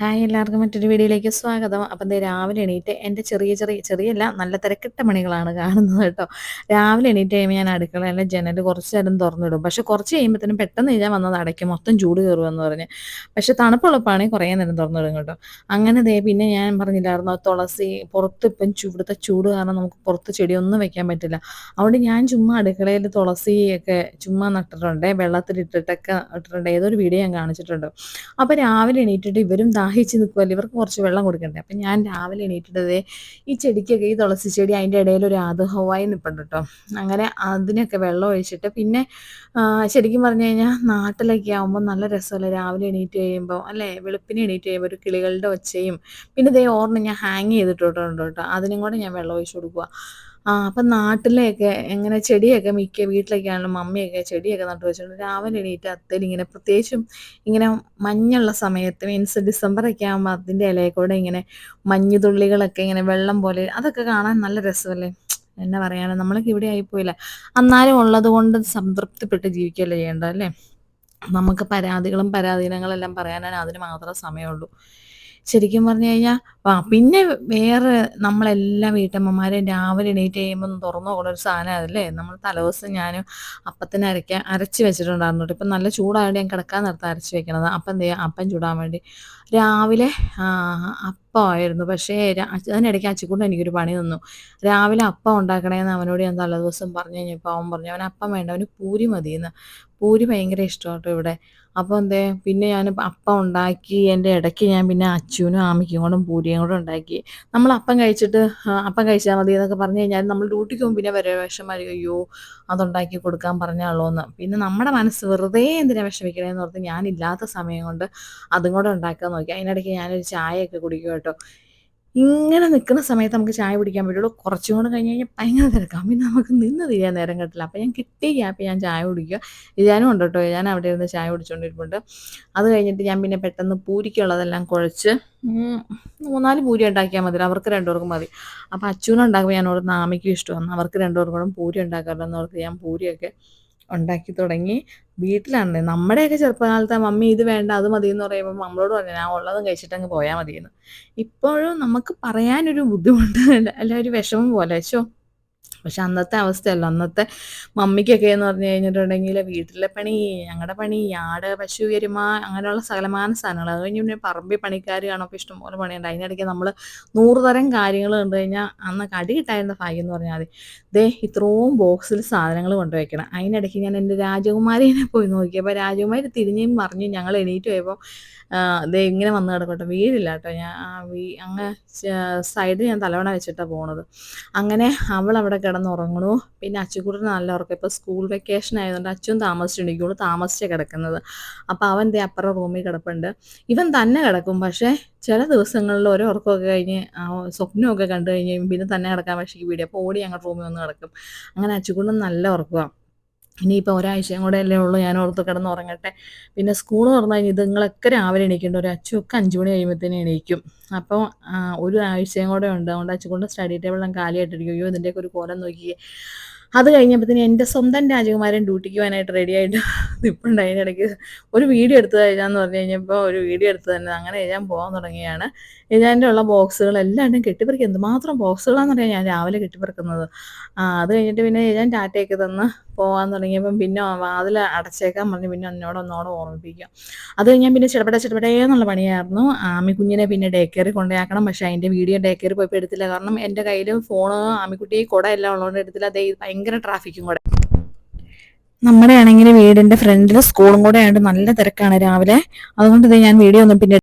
Hi എല്ലാവർക്കും മറ്റൊരു വീഡിയോയിലേക്ക് സ്വാഗതം. അപ്പം ദേ രാവിലെ എണീറ്റ് എന്റെ ചെറിയ ചെറിയ ചെറിയല്ല നല്ല തിരക്കിട്ട മണികളാണ് കാണുന്നത് കേട്ടോ. രാവിലെ എണീറ്റ് കഴിയുമ്പോൾ ഞാൻ അടുക്കളയിലെ ജനൽ കുറച്ച് നേരം തുറന്നിടും. പക്ഷെ കുറച്ച് കഴിയുമ്പോഴത്തേനും പെട്ടെന്ന് ഞാൻ വന്നത് അടയ്ക്കും മൊത്തം ചൂട് കയറുമെന്ന് പറഞ്ഞ്. പക്ഷെ തണുപ്പുള്ളപ്പാണെങ്കിൽ കുറേ നേരം തുറന്നിടും കേട്ടോ. അങ്ങനെ ദേ പിന്നെ ഞാൻ പറഞ്ഞില്ലായിരുന്നു തുളസി പുറത്ത് ഇപ്പം ചൂടത്തെ ചൂട് കാരണം നമുക്ക് പുറത്ത് ചെടിയൊന്നും വെക്കാൻ പറ്റില്ല. അതുകൊണ്ട് ഞാൻ ചുമ്മാ അടുക്കളയിൽ തുളസിയൊക്കെ ചുമ്മാ നട്ടിട്ടുണ്ട് വെള്ളത്തിലിട്ടിട്ടൊക്കെ ഇട്ടിട്ടുണ്ട്. ഏതൊരു വീഡിയോ ഞാൻ കാണിച്ചിട്ടുണ്ട്. അപ്പോൾ രാവിലെ എണീറ്റിട്ട് ഇവരും ദാഹിച്ച് നിൽക്കുമല്ലോ ഇവർക്ക് കുറച്ച് വെള്ളം കൊടുക്കണ്ടേ? അപ്പം ഞാൻ രാവിലെ എണീറ്റിട്ടതേ ഈ ചെടിക്കൊക്കെ ഈ തുളസി ചെടി അതിന്റെ ഇടയിൽ ഒരു ആദഹവായി നിൽപ്പുണ്ട് കേട്ടോ അങ്ങനെ അതിനൊക്കെ വെള്ളം ഒഴിച്ചിട്ട് പിന്നെ ശരിക്കും പറഞ്ഞു കഴിഞ്ഞാൽ നാട്ടിലൊക്കെ ആകുമ്പോൾ നല്ല രസമല്ലേ? രാവിലെ എണീറ്റ് കഴിയുമ്പോൾ അല്ലേ? വെളുപ്പിനെ എണീറ്റ് കഴിയുമ്പോൾ ഒരു കിളികളുടെ ഒച്ചയും പിന്നെ ഇതേ ഓർമ്മ ഞാൻ ഹാങ് ചെയ്തിട്ടുണ്ട് കേട്ടോ അതിനും കൂടെ ഞാൻ വെള്ളം ഒഴിച്ചു കൊടുക്കുക ആ അപ്പം നാട്ടിലെയൊക്കെ എങ്ങനെ ചെടിയൊക്കെ മിക്ക വീട്ടിലൊക്കെ ആണെങ്കിലും മമ്മിയൊക്കെ ചെടിയൊക്കെ നട്ടു വെച്ചിട്ടുണ്ട് രാവിലെ എണീറ്റ് അത്തേൽ ഇങ്ങനെ പ്രത്യേകിച്ചും ഇങ്ങനെ മഞ്ഞുള്ള സമയത്ത് മീൻസ് ഡിസംബറൊക്കെ ആകുമ്പോൾ അതിന്റെ കൂടെ ഇങ്ങനെ മഞ്ഞുതുള്ളികളൊക്കെ ഇങ്ങനെ വെള്ളം പോലെ അതൊക്കെ കാണാൻ നല്ല രസമല്ലേ? എന്നാ പറയാനാ നമ്മളൊക്കെ ഇവിടെ ആയിപ്പോയില്ല എന്നാലും ഉള്ളത് കൊണ്ട് സംതൃപ്തിപ്പെട്ട് ജീവിക്കുകയല്ലേ ചെയ്യേണ്ടത് അല്ലേ? നമുക്ക് പരാതികളും പരാധീനങ്ങളെല്ലാം പറയാനാണ് അതിന് മാത്രമേ സമയമുള്ളൂ. ശരിക്കും പറഞ്ഞു കഴിഞ്ഞാൽ ആ പിന്നെ വേറെ നമ്മളെല്ലാ വീട്ടമ്മമാരെയും രാവിലെ എണീറ്റ് കഴിയുമ്പോൾ തുറന്നു പോകുന്ന ഒരു സാധനം അതല്ലേ? നമ്മൾ തലേദിവസം ഞാൻ അപ്പത്തിന് അരയ്ക്കാൻ അരച്ച് വെച്ചിട്ടുണ്ടായിരുന്നു ഇപ്പം നല്ല ചൂടായതുകൊണ്ട് ഞാൻ കിടക്കാൻ നിർത്താൻ അരച്ച് വെക്കണത്. അപ്പം എന്ത് ചെയ്യുക അപ്പം ചൂടാൻ വേണ്ടി. രാവിലെ അപ്പമായിരുന്നു പക്ഷേ അതിനിടയ്ക്ക് അച്ചിക്കൊണ്ട് എനിക്കൊരു പണി തന്നു. രാവിലെ അപ്പം ഉണ്ടാക്കണേന്ന് അവനോട് ഞാൻ തലേദിവസം പറഞ്ഞു കഴിഞ്ഞപ്പോൾ അവൻ പറഞ്ഞു അവൻ അപ്പം വേണ്ട അവന് പൂരി മതിയെന്ന്. പൂരി ഭയങ്കര ഇഷ്ടമാട്ടോ ഇവിടെ. അപ്പോൾ എന്തേ? പിന്നെ ഞാൻ അപ്പം ഉണ്ടാക്കി എന്റെ ഇടയ്ക്ക് ഞാൻ പിന്നെ അച്ചുവിനും ആമിക്കും കൂടും പൂരിയും കൂടെ ഉണ്ടാക്കി. നമ്മൾ അപ്പം കഴിച്ചിട്ട് അപ്പം കഴിച്ചാൽ മതി എന്നൊക്കെ പറഞ്ഞു കഴിഞ്ഞാൽ നമ്മൾ ഡ്യൂട്ടിക്ക് പോകും പിന്നെ വരെ വിഷമായി അയ്യോ അതുണ്ടാക്കി കൊടുക്കാൻ പറഞ്ഞാളോ എന്ന്. പിന്നെ നമ്മുടെ മനസ്സ് വെറുതെ എന്തിനാ വിഷമിക്കണേന്ന് ഓർത്ത് ഞാനില്ലാത്ത സമയം കൊണ്ട് അതും കൂടെ ഉണ്ടാക്കാൻ നോക്കി. അതിനിടയ്ക്ക് ഞാനൊരു ചായയൊക്കെ കുടിക്കും കേട്ടോ. ഇങ്ങനെ നിൽക്കുന്ന സമയത്ത് നമുക്ക് ചായ കുടിക്കാൻ പറ്റുള്ളൂ. കുറച്ചും കൂടെ കഴിഞ്ഞ് കഴിഞ്ഞാൽ ഭയങ്കര തിരക്കാം. പിന്നെ നമുക്ക് നിന്ന് തിരിയാൻ നേരം കിട്ടില്ല അപ്പോൾ ഞാൻ കിട്ടിയ ഗ്യാപ്പ് ഞാൻ ചായ കുടിക്കുക. ഇതാനും ഉണ്ട് കേട്ടോ. ഞാൻ അവിടെ ഇരുന്ന് ചായ കുടിച്ചുകൊണ്ടിരിപ്പുണ്ട് അത് കഴിഞ്ഞിട്ട് ഞാൻ പിന്നെ പെട്ടെന്ന് പൂരിക്കുള്ളതെല്ലാം കുഴച്ച് മൂന്നാൽ പൂരി ഉണ്ടാക്കിയാൽ മതി. അവർക്ക് രണ്ടുപേർക്കും മതി. അപ്പോൾ അച്ഛനും ഞാൻ ഓർത്ത് ആമയ്ക്കും ഇഷ്ടമാണ്. അവർക്ക് രണ്ടുപേർക്കും പൂരി ഉണ്ടാക്കാറുണ്ടെന്ന് ഓർത്ത് ഞാൻ പൂരിയൊക്കെ ഉണ്ടാക്കി തുടങ്ങി. വീട്ടിലാണ് നമ്മുടെയൊക്കെ ചെറുപ്പകാലത്തെ മമ്മി ഇത് വേണ്ട അത് മതി എന്ന് പറയുമ്പോൾ നമ്മളോട് പറഞ്ഞു ഞാൻ ഉള്ളതും കഴിച്ചിട്ട് അങ്ങ് പോയാൽ മതിയെന്ന്. ഇപ്പോഴും നമുക്ക് പറയാനൊരു ബുദ്ധിമുട്ട് അല്ല ഒരു വിഷമം പോലെ. ശോ പക്ഷെ അന്നത്തെ അവസ്ഥയല്ല. അന്നത്തെ മമ്മിക്കൊക്കെ എന്ന് പറഞ്ഞു കഴിഞ്ഞിട്ടുണ്ടെങ്കിൽ വീട്ടിലെ പണി ഞങ്ങളുടെ പണി ആട് പശു എരുമ അങ്ങനെയുള്ള സകലമാന സാധനങ്ങൾ. അത് കഴിഞ്ഞ് പിന്നെ പറമ്പി പണിക്കാർ കാണുമ്പോൾ ഇഷ്ടംപോലെ പണിയുണ്ട്. അതിനിടയ്ക്ക് നമ്മൾ നൂറ് തരം കാര്യങ്ങൾ കണ്ടു കഴിഞ്ഞാൽ അന്ന് കടി കിട്ടായിരുന്ന ഭാഗ്യം എന്ന് പറഞ്ഞാൽ മതി. ദേ ഇത്രയും ബോക്സിൽ സാധനങ്ങൾ കൊണ്ടുവയ്ക്കണം അതിനിടയ്ക്ക് ഞാൻ എന്റെ രാജകുമാരിനെ പോയി നോക്കിയപ്പോൾ രാജകുമാരി തിരിഞ്ഞും മറിഞ്ഞു ഞങ്ങൾ എണീറ്റ് പോയപ്പോൾ ദേ ഇങ്ങനെ വന്ന് കിടക്കട്ടെ. വീടില്ല കേട്ടോ ഞാൻ. അങ്ങ് സൈഡിൽ ഞാൻ തലവണ വെച്ചിട്ടാണ് പോണത്. അങ്ങനെ അവൾ അവിടെ കിടന്നുറങ്ങണു. പിന്നെ അച്ചുകൂട്ടന് നല്ല ഉറക്കം. ഇപ്പോൾ സ്കൂൾ വെക്കേഷൻ ആയതുകൊണ്ട് അച്ഛൻ താമസിച്ചിട്ടുണ്ടെങ്കിൽ താമസിച്ചേ കിടക്കുന്നത്. അപ്പോൾ അവൻ ദേ അപ്പുറം റൂമിൽ കിടപ്പുണ്ട്. ഇവൻ തന്നെ കിടക്കും. പക്ഷേ ചില ദിവസങ്ങളിൽ ഓരോ ഉറക്കമൊക്കെ കഴിഞ്ഞ് സ്വപ്നമൊക്കെ കണ്ടു കഴിഞ്ഞ് പിന്നെ തന്നെ കിടക്കാൻ പക്ഷേ വീട് അപ്പോൾ ഓടി ഞങ്ങളുടെ റൂമിൽ വന്ന് കിടക്കും. അങ്ങനെ അച്ചുകൂട്ടൻ നല്ല ഉറക്കമാണ് ഇനിയിപ്പോൾ ഒരാഴ്ചയും കൂടെ അല്ലേ ഉള്ളൂ ഞാൻ ഓർത്ത് കിടന്ന് ഉറങ്ങട്ടെ പിന്നെ സ്കൂൾ തുറന്നു കഴിഞ്ഞാൽ ഇതുങ്ങളൊക്കെ രാവിലെ എണീക്കേണ്ട. ഒരു അച്ചുമൊക്കെ അഞ്ച് മണി കഴിയുമ്പോഴത്തേനും എണീക്കും. അപ്പോൾ ഒരു ആഴ്ചയും കൂടെ ഉണ്ട്. അതുകൊണ്ട് അച്ചുകൊണ്ട് സ്റ്റഡി ടേബിളെല്ലാം കാലിയായിട്ടിരിക്കും. അയ്യോ ഇതിന്റെയൊക്കെ ഒരു കോലം നോക്കിയേ. അത് കഴിഞ്ഞപ്പോഴത്തേന് എന്റെ സ്വന്തം രാജകുമാരൻ ഡ്യൂട്ടിക്ക് പോകാനായിട്ട് റെഡി ആയിട്ട് നിൽപ്പുണ്ട് അതിനിടയ്ക്ക് ഒരു വീഡിയോ എടുത്ത് കഴിഞ്ഞാന്ന് പറഞ്ഞു കഴിഞ്ഞപ്പോൾ ഒരു വീഡിയോ എടുത്ത് തന്നെ അങ്ങനെ എഴുതാൻ പോകാൻ തുടങ്ങിയാണ് എഴുതാന്റെ ഉള്ള ബോക്സുകൾ എല്ലാവരും കെട്ടിപ്പറിക്കും. എന്തുമാത്രം ബോക്സുകളാണെന്ന് അറിയാം ഞാൻ രാവിലെ കെട്ടിപ്പറിക്കുന്നത്. അത് കഴിഞ്ഞിട്ട് പിന്നെ എഴുതാൻ ടാറ്റയൊക്കെ തന്ന് പോകാൻ തുടങ്ങിയപ്പം പിന്നെ വാതിൽ അടച്ചേക്കാൻ പറഞ്ഞ് പിന്നെ എന്നോട് ഒന്നോടെ ഓർമ്മിപ്പിക്കുക. അത് കഴിഞ്ഞാൽ പിന്നെ ചിടപെട ചിടപെടേ എന്നുള്ള പണിയായിരുന്നു. ആമിക്കുഞ്ഞിനെ പിന്നെ ഡേ കെയറിൽ കൊണ്ടുപോയാക്കണം. പക്ഷേ അതിന്റെ വീഡിയോ ഡേ കെയറിൽ പോയപ്പോൾ എടുത്തില്ല. കാരണം എന്റെ കയ്യിൽ ഫോണ് ആമിക്കുട്ടി കുട എല്ലാം ഉള്ളതുകൊണ്ട് എടുത്തില്ല. അതേ ഭയങ്കര ട്രാഫിക്കും കൂടെ. നമ്മുടെ ആണെങ്കിൽ വീടിന്റെ ഫ്രണ്ടിൽ സ്കൂളും കൂടെ ആയതുകൊണ്ട് നല്ല തിരക്കാണ് രാവിലെ. അതുകൊണ്ട് ഞാൻ വീഡിയോ ഒന്നും പിന്നെ